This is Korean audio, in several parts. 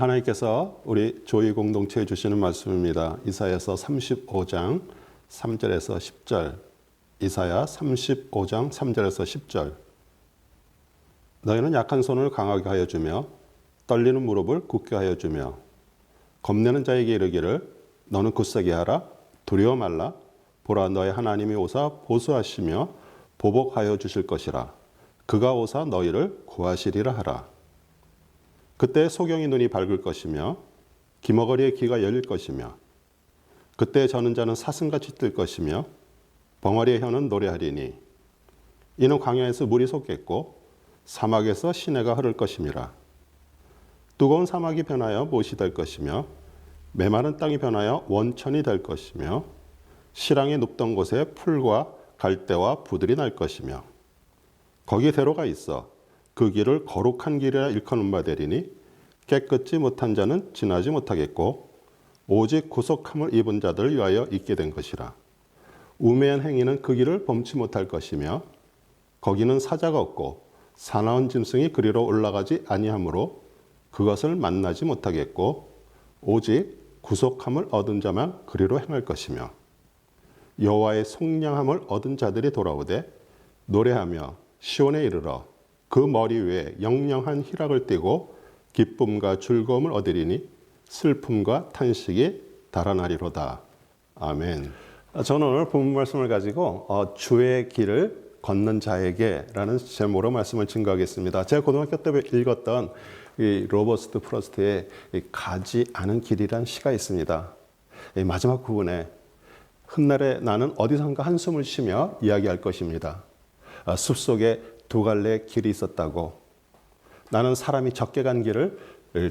하나님께서 우리 조이 공동체에 주시는 말씀입니다. 이사야서 35장 3절에서 10절. 이사야 35장 3절에서 10절. 너희는 약한 손을 강하게 하여 주며 떨리는 무릎을 굳게 하여 주며 겁내는 자에게 이르기를 너는 굳세게 하라 두려워 말라 보라 너의 하나님이 오사 보수하시며 보복하여 주실 것이라 그가 오사 너희를 구하시리라 하라 그때 소경이 눈이 밝을 것이며 기머거리의 귀가 열릴 것이며 그때 저는 자는 사슴같이 뜰 것이며 벙어리의 혀는 노래하리니 이는 광야에서 물이 솟겠고 사막에서 시내가 흐를 것임이라. 뜨거운 사막이 변하여 못이 될 것이며 메마른 땅이 변하여 원천이 될 것이며 시랑이 눕던 곳에 풀과 갈대와 부들이 날 것이며 거기에 대로가 있어 그 길을 거룩한 길이라 일컫는 바 되리니 깨끗지 못한 자는 지나지 못하겠고 오직 구속함을 입은 자들을 위하여 있게 된 것이라. 우매한 행위는 그 길을 범치 못할 것이며 거기는 사자가 없고 사나운 짐승이 그리로 올라가지 아니하므로 그것을 만나지 못하겠고 오직 구속함을 얻은 자만 그리로 행할 것이며 여호와의 속량함을 얻은 자들이 돌아오되 노래하며 시온에 이르러 그 머리 위에 영영한 희락을 띠고 기쁨과 즐거움을 얻으리니 슬픔과 탄식이 달아나리로다. 아멘. 저는 오늘 본문 말씀을 가지고 어, 주의 길을 걷는 자에게라는 제목으로 말씀을 증거하겠습니다. 제가 고등학교 때 읽었던 이 로버스트 프로스트의 이 가지 않은 길이란 시가 있습니다. 이 마지막 부분에 훗날에 나는 어디선가 한숨을 쉬며 이야기할 것입니다. 아, 숲속에 두 갈래 길이 있었다고 나는 사람이 적게 간 길을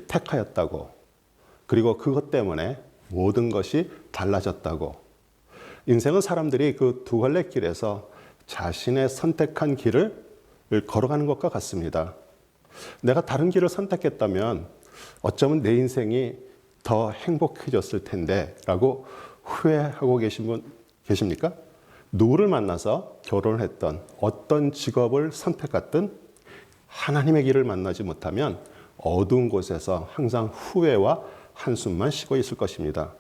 택하였다고 그리고 그것 때문에 모든 것이 달라졌다고 인생은 사람들이 그 두 갈래 길에서 자신의 선택한 길을 걸어가는 것과 같습니다. 내가 다른 길을 선택했다면 어쩌면 내 인생이 더 행복해졌을 텐데 라고 후회하고 계신 분 계십니까? 누구를 만나서 결혼을 했던 어떤 직업을 선택했든 하나님의 길을 만나지 못하면 어두운 곳에서 항상 후회와 한숨만 쉬고 있을 것입니다.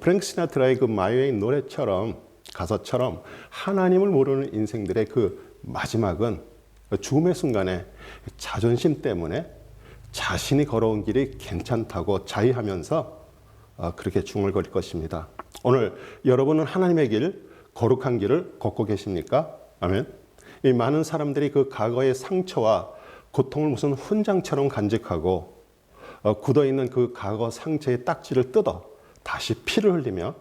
프랭크 시나트라의 그 마이웨이 노래처럼 가사처럼 하나님을 모르는 인생들의 그 마지막은 죽음의 순간에 자존심 때문에 자신이 걸어온 길이 괜찮다고 자의하면서 어, 그렇게 중얼거릴 것입니다. 오늘 여러분은 하나님의 길, 거룩한 길을 걷고 계십니까? 아멘. 이 많은 사람들이 그 과거의 상처와 고통을 무슨 훈장처럼 간직하고 어, 굳어 있는 그 과거 상처의 딱지를 뜯어 다시 피를 흘리며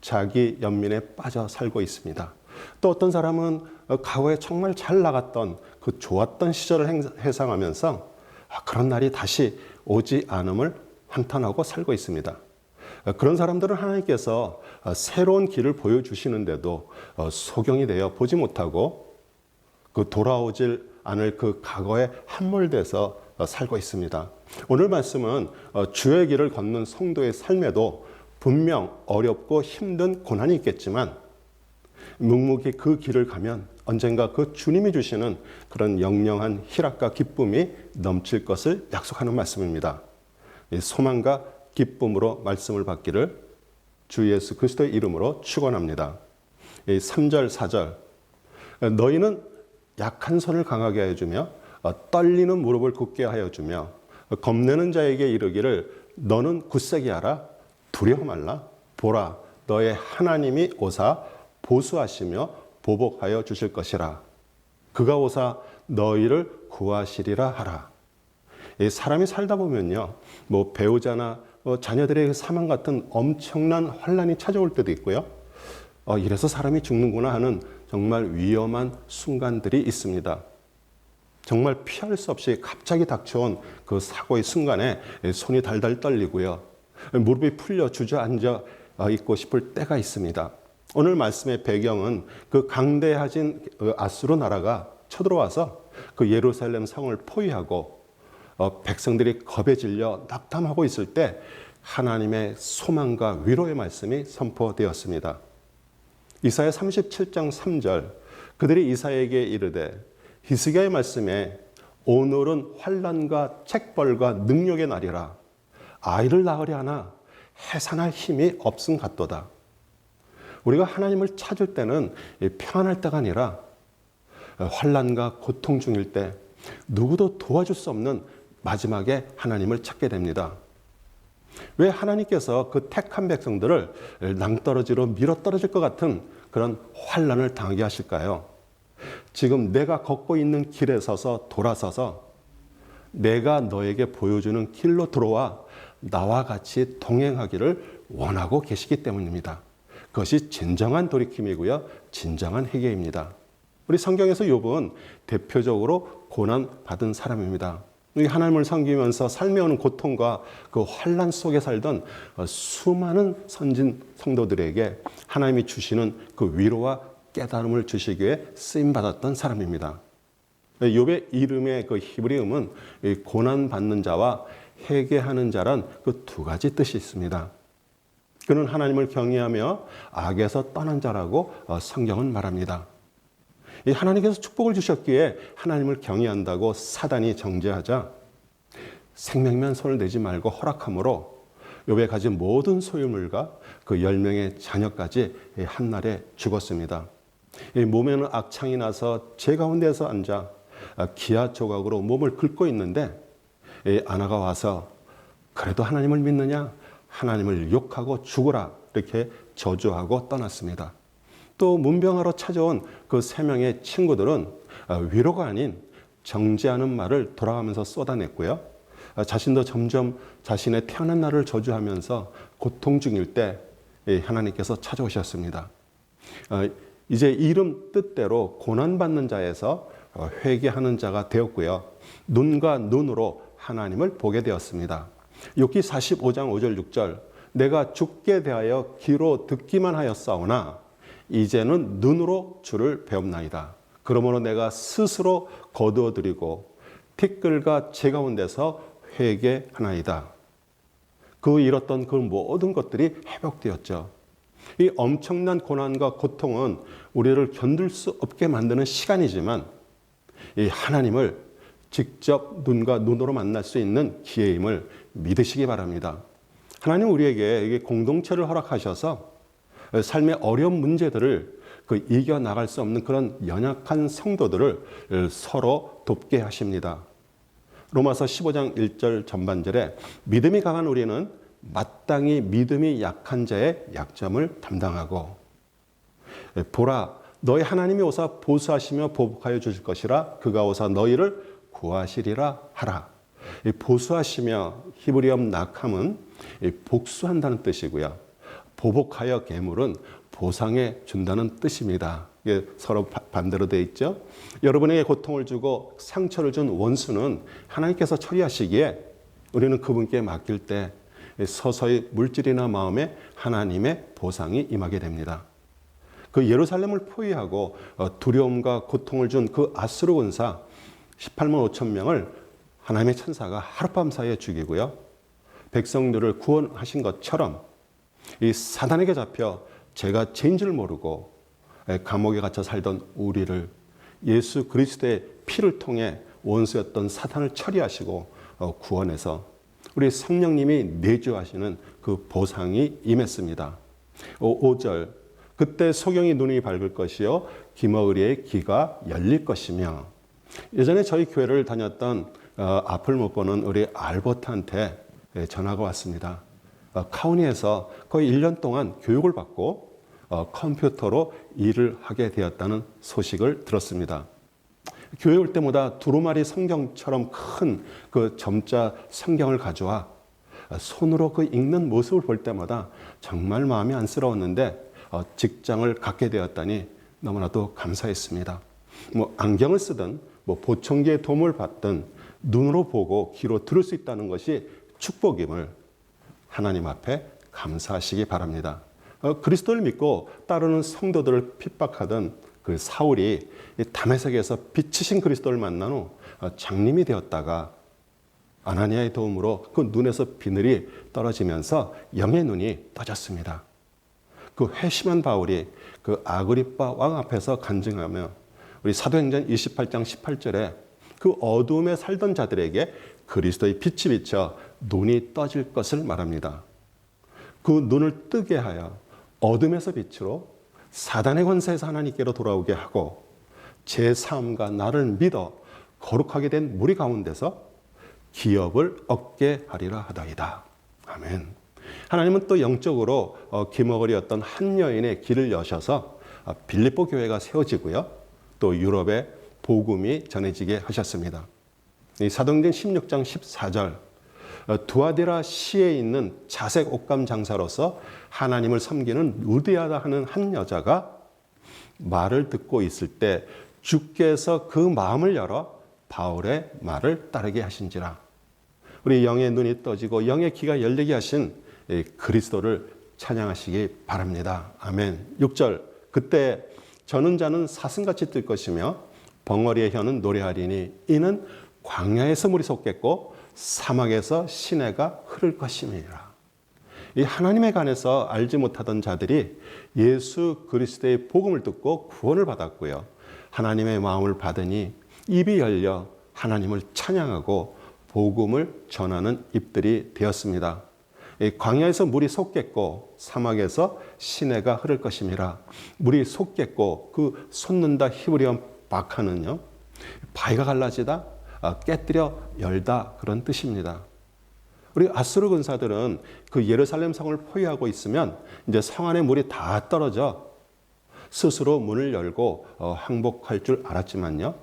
자기 연민에 빠져 살고 있습니다. 또 어떤 사람은 어, 과거에 정말 잘 나갔던 그 좋았던 시절을 회상하면서 아, 그런 날이 다시 오지 않음을 한탄하고 살고 있습니다. 어, 그런 사람들은 하나님께서 어, 새로운 길을 보여주시는데도 소경이 되어 보지 못하고 그 돌아오질 않을 그 과거에 함몰돼서 살고 있습니다. 오늘 말씀은 주의 길을 걷는 성도의 삶에도 분명 어렵고 힘든 고난이 있겠지만 묵묵히 그 길을 가면 언젠가 그 주님이 주시는 그런 영영한 희락과 기쁨이 넘칠 것을 약속하는 말씀입니다. 소망과 기쁨으로 말씀을 받기를 주 예수 그리스도의 이름으로 축원합니다. 3절 4절 너희는 약한 손을 강하게 하여 주며 어, 떨리는 무릎을 굳게 하여 주며 겁내는 자에게 이르기를 너는 굳세게 하라 두려워 말라 보라 너의 하나님이 오사 보수하시며 보복하여 주실 것이라. 그가 오사 너희를 구하시리라 하라. 사람이 살다 보면요, 뭐 배우자나 뭐 자녀들의 사망 같은 엄청난 환란이 찾아올 때도 있고요. 어, 이래서 사람이 죽는구나 하는 정말 위험한 순간들이 있습니다. 정말 피할 수 없이 갑자기 닥쳐온 그 사고의 순간에 손이 달달 떨리고요. 무릎이 풀려 주저앉아 있고 싶을 때가 있습니다. 오늘 말씀의 배경은 그 강대하진 그 아수르 나라가 쳐들어와서 그 예루살렘 성을 포위하고 어, 백성들이 겁에 질려 낙담하고 있을 때 하나님의 소망과 위로의 말씀이 선포되었습니다. 이사야 37장 3절 그들이 이사에게 이르되 히스기야의 말씀에 오늘은 환란과 책벌과 능력의 날이라 아이를 낳으려 하나 해산할 힘이 없음 같도다. 우리가 하나님을 찾을 때는 평안할 때가 아니라 환란과 고통 중일 때 누구도 도와줄 수 없는 마지막에 하나님을 찾게 됩니다. 왜 하나님께서 그 택한 백성들을 낭떠러지로 밀어 떨어질 것 같은 그런 환란을 당하게 하실까요? 지금 내가 걷고 있는 길에 서서 돌아서서 내가 너에게 보여주는 길로 들어와 나와 같이 동행하기를 원하고 계시기 때문입니다. 그것이 진정한 돌이킴이고요. 진정한 회개입니다. 우리 성경에서 욥은 대표적으로 고난 받은 사람입니다. 하나님을 섬기면서 삶에 오는 고통과 그 환란 속에 살던 수많은 선진 성도들에게 하나님이 주시는 그 위로와 깨달음을 주시기에 쓰임 받았던 사람입니다. 욥의 이름의 그 히브리음은 고난 받는 자와 회개하는 자란 그 두 가지 뜻이 있습니다. 그는 하나님을 경외하며 악에서 떠난 자라고 어, 성경은 말합니다. 하나님께서 축복을 주셨기에 하나님을 경외한다고 사단이 정죄하자 생명면 손을 내지 말고 허락함으로 욥에 가진 모든 소유물과 그 열명의 자녀까지 한날에 죽었습니다. 몸에는 악창이 나서 제 가운데서 앉아 기아 조각으로 몸을 긁고 있는데 아나가 와서 그래도 하나님을 믿느냐? 하나님을 욕하고 죽으라 이렇게 저주하고 떠났습니다. 또 문병하러 찾아온 그 세 명의 친구들은 위로가 아닌 정죄하는 말을 돌아가면서 쏟아냈고요. 자신도 점점 자신의 태어난 날을 저주하면서 고통 중일 때 하나님께서 찾아오셨습니다. 어, 이제 이름 뜻대로 고난받는 자에서 어, 회개하는 자가 되었고요. 눈과 눈으로 하나님을 보게 되었습니다. 욥기 45장 5절 6절 내가 죽게 대하여 귀로 듣기만 하였사오나 이제는 눈으로 주를 배웁나이다. 그러므로 내가 스스로 거두어 드리고 티끌과 제 가운데서 회개하나이다. 그 잃었던 그 모든 것들이 회복되었죠. 이 엄청난 고난과 고통은 우리를 견딜 수 없게 만드는 시간이지만 이 하나님을 직접 눈과 눈으로 만날 수 있는 기회임을 믿으시기 바랍니다. 하나님 우리에게 공동체를 허락하셔서 삶의 어려운 문제들을 그 이겨 나갈 수 없는 그런 연약한 성도들을 서로 돕게 하십니다. 로마서 15장 1절 전반절에 믿음이 강한 우리는 마땅히 믿음이 약한 자의 약점을 담당하고 보라 너희 하나님이 오사 보수하시며 보복하여 주실 것이라 그가 오사 너희를 구하시리라 하라. 보수하시며 히브리엄 낙함은 복수한다는 뜻이고요. 보복하여 괴물은 보상해 준다는 뜻입니다. 서로 반대로 되어 있죠. 여러분에게 고통을 주고 상처를 준 원수는 하나님께서 처리하시기에 우리는 그분께 맡길 때 서서히 물질이나 마음에 하나님의 보상이 임하게 됩니다. 그 예루살렘을 포위하고 어, 두려움과 고통을 준 그 아스루 군사 18만 5천 명을 하나님의 천사가 하룻밤 사이에 죽이고요. 백성들을 구원하신 것처럼 이 사단에게 잡혀 제가 죄인 줄 모르고 감옥에 갇혀 살던 우리를 예수 그리스도의 피를 통해 원수였던 사탄을 처리하시고 어, 구원해서 우리 성령님이 내주하시는 그 보상이 임했습니다. 5절 그때 소경이 눈이 밝을 것이요 기머리의 귀가 열릴 것이며 예전에 저희 교회를 다녔던 어, 앞을 못 보는 우리 알버트한테 전화가 왔습니다. 어, 카운티에서 거의 1년 동안 교육을 받고 어, 컴퓨터로 일을 하게 되었다는 소식을 들었습니다. 교회 올 때마다 두루마리 성경처럼 큰 그 점자 성경을 가져와 손으로 그 읽는 모습을 볼 때마다 정말 마음이 안쓰러웠는데 어, 직장을 갖게 되었다니 너무나도 감사했습니다. 뭐 안경을 쓰든 뭐 보청기의 도움을 받든 눈으로 보고 귀로 들을 수 있다는 것이 축복임을 하나님 앞에 감사하시기 바랍니다. 어, 그리스도를 믿고 따르는 성도들을 핍박하던 그 사울이 담에색에서 빛이신 그리스도를 만난 후 어, 장님이 되었다가 아나니아의 도움으로 그 눈에서 비늘이 떨어지면서 영의 눈이 떠졌습니다. 그 회심한 바울이 그 아그리파 왕 앞에서 간증하며 우리 사도행전 28장 18절에 그 어두움에 살던 자들에게 그리스도의 빛이 비쳐 눈이 떠질 것을 말합니다. 그 눈을 뜨게 하여 어둠에서 빛으로 사단의 권세에서 하나님께로 돌아오게 하고 제 삶과 나를 믿어 거룩하게 된 무리 가운데서 기업을 얻게 하리라 하다이다. 아멘. 하나님은 또 영적으로 어, 기머거리였던 한 여인의 길을 여셔서 어, 빌립보 교회가 세워지고요. 또 유럽에 복음이 전해지게 하셨습니다. 이 사도행전 16장 14절 어, 두아데라 시에 있는 자색 옷감 장사로서 하나님을 섬기는 루디아다 하는 한 여자가 말을 듣고 있을 때 주께서 그 마음을 열어 바울의 말을 따르게 하신지라. 우리 영의 눈이 떠지고 영의 귀가 열리게 하신 그리스도를 찬양하시기 바랍니다. 아멘. 6절. 그때 저는 자는 사슴같이 뜰 것이며 벙어리의 혀는 노래하리니 이는 광야에서 물이 솟겠고 사막에서 시내가 흐를 것임이라. 이 하나님에 관해서 알지 못하던 자들이 예수 그리스도의 복음을 듣고 구원을 받았고요. 하나님의 마음을 받으니 입이 열려 하나님을 찬양하고 복음을 전하는 입들이 되었습니다. 광야에서 물이 솟겠고 사막에서 시내가 흐를 것임이라 물이 솟겠고 그 솟는다 히브리어 바카는요 바위가 갈라지다 아, 깨뜨려 열다 그런 뜻입니다. 우리 아수르 군사들은 그 예루살렘 성을 포위하고 있으면 이제 성 안에 물이 다 떨어져 스스로 문을 열고 어, 항복할 줄 알았지만요.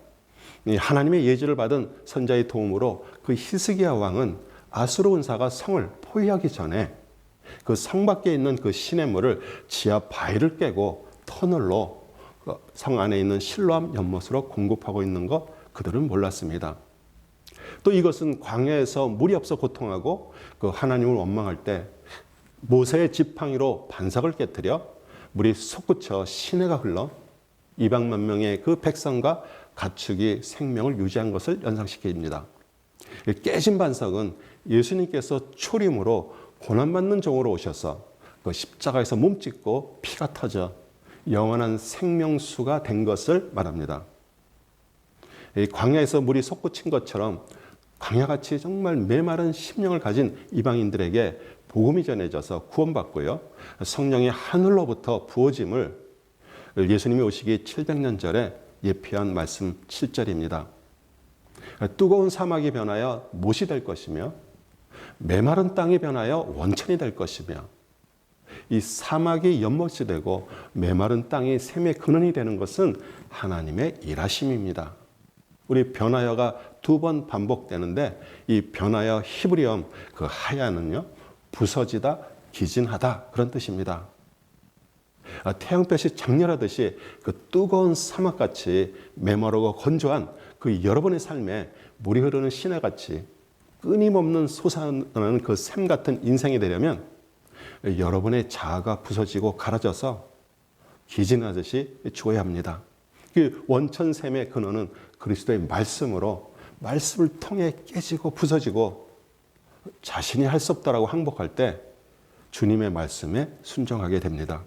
하나님의 예지를 받은 선자의 도움으로 그 히스기야 왕은 아수르 군사가 성을 포위하기 전에 그 성 밖에 있는 그 시냇물을 지하 바위를 깨고 터널로 그성 안에 있는 실로암 연못으로 공급하고 있는 것 그들은 몰랐습니다. 또 이것은 광야에서 물이 없어 고통하고 그 하나님을 원망할 때 모세의 지팡이로 반석을 깨뜨려 물이 솟구쳐 시내가 흘러 이방만 명의 그 백성과 가축이 생명을 유지한 것을 연상시킵니다. 깨진 반석은 예수님께서 초림으로 고난받는 종으로 오셔서 그 십자가에서 몸짓고 피가 터져 영원한 생명수가 된 것을 말합니다. 광야에서 물이 솟구친 것처럼 광야같이 정말 메마른 심령을 가진 이방인들에게 복음이 전해져서 구원받고요. 성령의 하늘로부터 부어짐을 예수님이 오시기 700년 전에 예피한 말씀 7절입니다. 뜨거운 사막이 변하여 못이 될 것이며 메마른 땅이 변하여 원천이 될 것이며 이 사막이 연못이 되고 메마른 땅이 샘의 근원이 되는 것은 하나님의 일하심입니다. 우리 변하여가 두 번 반복되는데 이 변하여 히브리엄 그 하야는요 부서지다 기진하다 그런 뜻입니다. 아, 태양볕이 장렬하듯이 그 뜨거운 사막같이 메마르고 건조한 그 여러분의 삶에 물이 흐르는 시내같이 끊임없는 솟아나는 그 샘 같은 인생이 되려면 여러분의 자아가 부서지고 갈아져서 기진하듯이 죽어야 합니다. 그 원천샘의 근원은 그리스도의 말씀으로 말씀을 통해 깨지고 부서지고 자신이 할 수 없다라고 항복할 때 주님의 말씀에 순종하게 됩니다.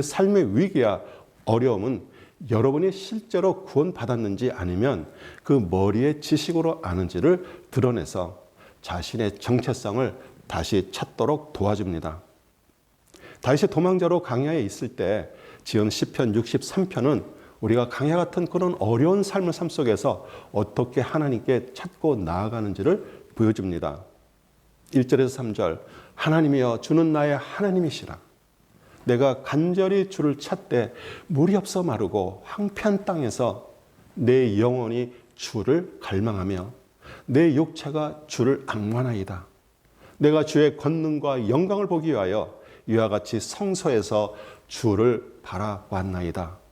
삶의 위기야 어려움은 여러분이 실제로 구원받았는지 아니면 그 머리의 지식으로 아는지를 드러내서 자신의 정체성을 다시 찾도록 도와줍니다. 다윗이 도망자로 강야에 있을 때 지은 시편 63편은 우리가 강야 같은 그런 어려운 삶의 삶 속에서 어떻게 하나님께 찾고 나아가는지를 보여줍니다. 1절에서 3절 하나님이여 주는 나의 하나님이시라. 내가 간절히 주를 찾되 물이 없어 마르고 황폐한 땅에서 내 영혼이 주를 갈망하며 내 육체가 주를 악만하이다. 내가 주의 권능과 영광을 보기 위하여 이와 같이 성소에서 주를 바라왔나이다.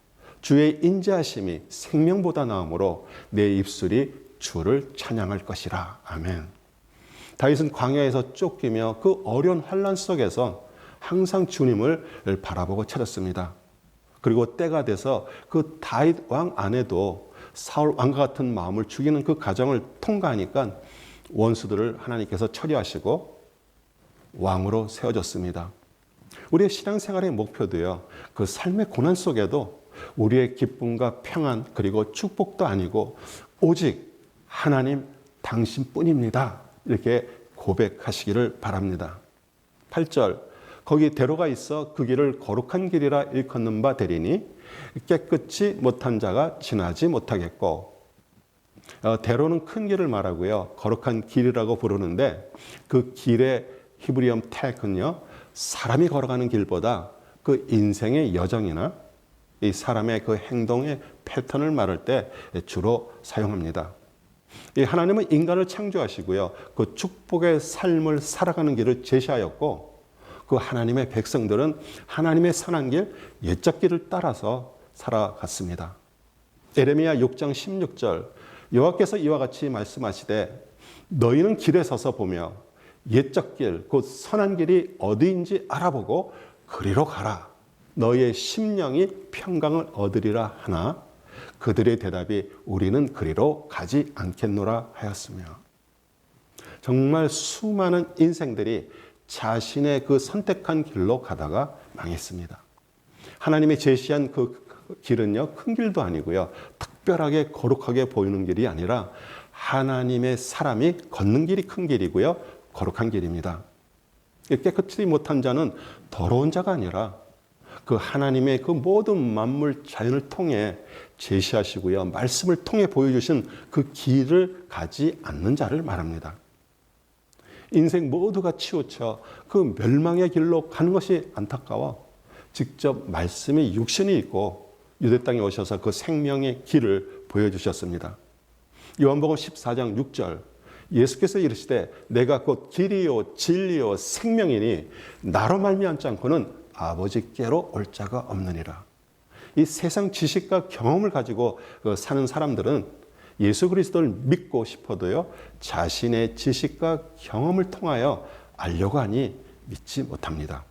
주의 인자하심이 생명보다 나음으로 내 입술이 주를 찬양할 것이라. 아멘. 다윗은 광야에서 쫓기며 그 어려운 환란 속에서 항상 주님을 바라보고 찾았습니다. 그리고 때가 돼서 그 다윗 왕 안에도 사울 왕과 같은 마음을 죽이는 그 과정을 통과하니까 원수들을 하나님께서 처리하시고 왕으로 세워졌습니다. 우리의 신앙생활의 목표도요. 그 삶의 고난 속에도 우리의 기쁨과 평안 그리고 축복도 아니고 오직 하나님 당신뿐입니다. 이렇게 고백하시기를 바랍니다. 8절 거기 대로가 있어 그 길을 거룩한 길이라 일컫는 바 되리니 깨끗이 못한 자가 지나지 못하겠고 어, 대로는 큰 길을 말하고요. 거룩한 길이라고 부르는데 그 길의 히브리엄 택은요. 사람이 걸어가는 길보다 그 인생의 여정이나 이 사람의 그 행동의 패턴을 말할 때 주로 사용합니다. 이 하나님은 인간을 창조하시고요. 그 축복의 삶을 살아가는 길을 제시하였고 그 하나님의 백성들은 하나님의 선한 길, 옛적 길을 따라서 살아갔습니다. 에레미야 6장 16절 여호와께서 이와 같이 말씀하시되 너희는 길에 서서 보며 옛적 길, 곧 선한 길이 어디인지 알아보고 그리로 가라. 너희의 심령이 평강을 얻으리라 하나 그들의 대답이 우리는 그리로 가지 않겠노라 하였으며 정말 수많은 인생들이 자신의 그 선택한 길로 가다가 망했습니다. 하나님이 제시한 그 길은요, 큰 길도 아니고요, 특별하게 거룩하게 보이는 길이 아니라 하나님의 사람이 걷는 길이 큰 길이고요, 거룩한 길입니다. 깨끗이 못한 자는 더러운 자가 아니라 그 하나님의 그 모든 만물 자연을 통해 제시하시고요. 말씀을 통해 보여주신 그 길을 가지 않는 자를 말합니다. 인생 모두가 치우쳐 그 멸망의 길로 가는 것이 안타까워 직접 말씀이 육신이 있고 유대 땅에 오셔서 그 생명의 길을 보여주셨습니다. 요한복음 14장 6절 예수께서 이르시되 내가 곧 길이요 진리요 생명이니 나로 말미암지 않고는 아버지께로 올 자가 없느니라. 이 세상 지식과 경험을 가지고 그 사는 사람들은 예수 그리스도를 믿고 싶어도요, 자신의 지식과 경험을 통하여 알려고 하니 믿지 못합니다.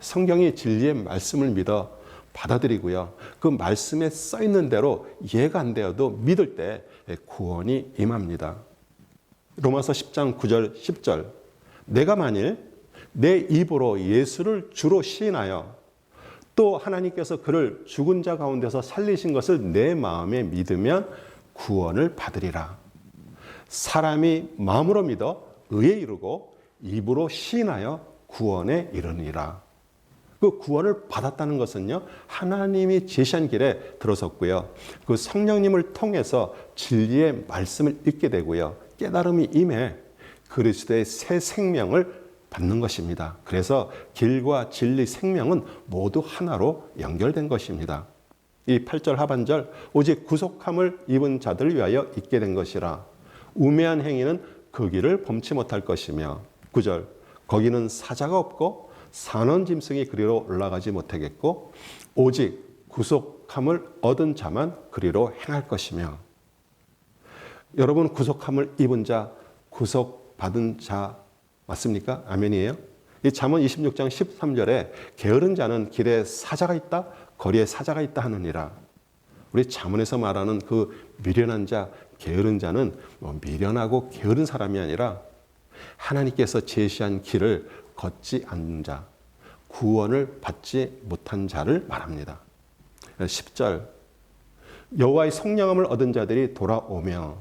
성경이 진리의 말씀을 믿어 받아들이고요. 그 말씀에 써 있는 대로 이해가 안 되어도 믿을 때 구원이 임합니다. 로마서 10장 9절 10절 내가 만일 내 입으로 예수를 주로 시인하여 또 하나님께서 그를 죽은 자 가운데서 살리신 것을 내 마음에 믿으면 구원을 받으리라. 사람이 마음으로 믿어 의에 이르고 입으로 시인하여 구원에 이르니라. 그 구원을 받았다는 것은요, 하나님이 제시한 길에 들어섰고요. 그 성령님을 통해서 진리의 말씀을 읽게 되고요. 깨달음이 임해 그리스도의 새 생명을 받는 것입니다. 그래서 길과 진리 생명은 모두 하나로 연결된 것입니다. 이 8절 하반절 오직 구속함을 입은 자들을 위하여 있게 된 것이라 우매한 행위는 그 길을 범치 못할 것이며 9절 거기는 사자가 없고 산원 짐승이 그리로 올라가지 못하겠고 오직 구속함을 얻은 자만 그리로 행할 것이며 여러분 구속함을 입은 자 구속받은 자 맞습니까? 아멘이에요? 이 잠언 26장 13절에 게으른 자는 길에 사자가 있다, 거리에 사자가 있다 하느니라. 우리 잠언에서 말하는 그 미련한 자, 게으른 자는 뭐 미련하고 게으른 사람이 아니라 하나님께서 제시한 길을 걷지 않는 자, 구원을 받지 못한 자를 말합니다. 10절 여호와의 속량함을 얻은 자들이 돌아오며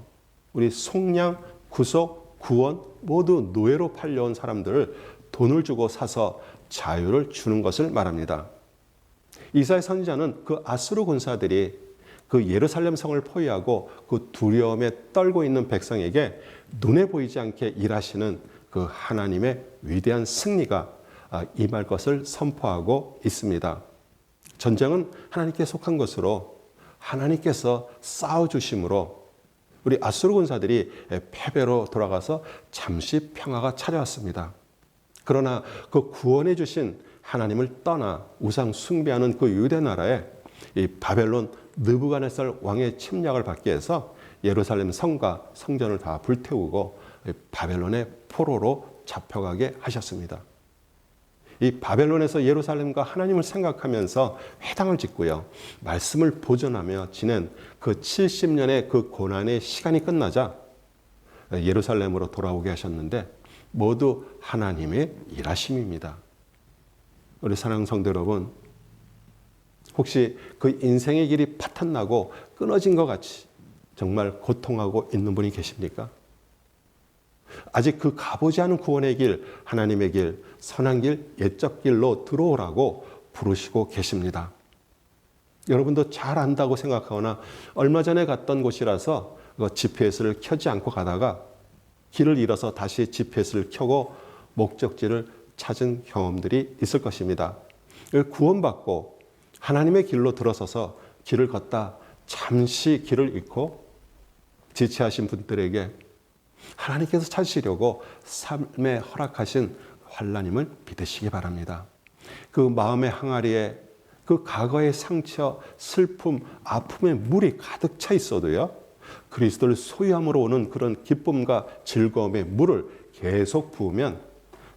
우리 속량, 구속, 구원 모두 노예로 팔려온 사람들을 돈을 주고 사서 자유를 주는 것을 말합니다. 이사의 선지자는 그 아수르 군사들이 그 예루살렘 성을 포위하고 그 두려움에 떨고 있는 백성에게 눈에 보이지 않게 일하시는 그 하나님의 위대한 승리가 아, 임할 것을 선포하고 있습니다. 전쟁은 하나님께 속한 것으로 하나님께서 싸워주심으로 우리 아수르 군사들이 패배로 돌아가서 잠시 평화가 찾아왔습니다. 그러나 그 구원해 주신 하나님을 떠나 우상 숭배하는 그 유대 나라에 이 바벨론 느부갓네살 왕의 침략을 받기 위해서 예루살렘 성과 성전을 다 불태우고 바벨론의 포로로 잡혀가게 하셨습니다. 이 바벨론에서 예루살렘과 하나님을 생각하면서 회당을 짓고요. 말씀을 보존하며 지낸 그 70년의 그 고난의 시간이 끝나자 예루살렘으로 돌아오게 하셨는데 모두 하나님의 일하심입니다. 우리 사랑 성도 여러분, 혹시 그 인생의 길이 파탄나고 끊어진 것 같이 정말 고통하고 있는 분이 계십니까? 아직 그 가보지 않은 구원의 길, 하나님의 길, 선한 길, 옛적 길로 들어오라고 부르시고 계십니다. 여러분도 잘 안다고 생각하거나 얼마 전에 갔던 곳이라서 그 GPS를 켜지 않고 가다가 길을 잃어서 다시 GPS를 켜고 목적지를 찾은 경험들이 있을 것입니다. 구원받고 하나님의 길로 들어서서 길을 걷다 잠시 길을 잃고 지체하신 분들에게 하나님께서 찾으시려고 삶에 허락하신 환란임을 믿으시기 바랍니다. 그 마음의 항아리에 그 과거의 상처, 슬픔, 아픔의 물이 가득 차 있어도요. 그리스도를 소유함으로 오는 그런 기쁨과 즐거움의 물을 계속 부으면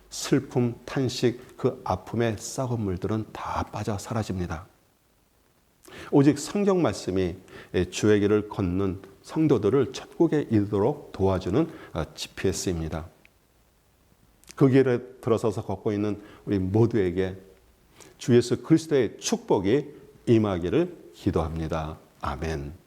슬픔, 탄식, 그 아픔의 썩은 물들은 다 빠져 사라집니다. 오직 성경 말씀이 주의 길을 걷는 성도들을 천국에 이르도록 도와주는 GPS입니다. 그 길에 들어서서 걷고 있는 우리 모두에게 주 예수 그리스도의 축복이 임하기를 기도합니다. 아멘.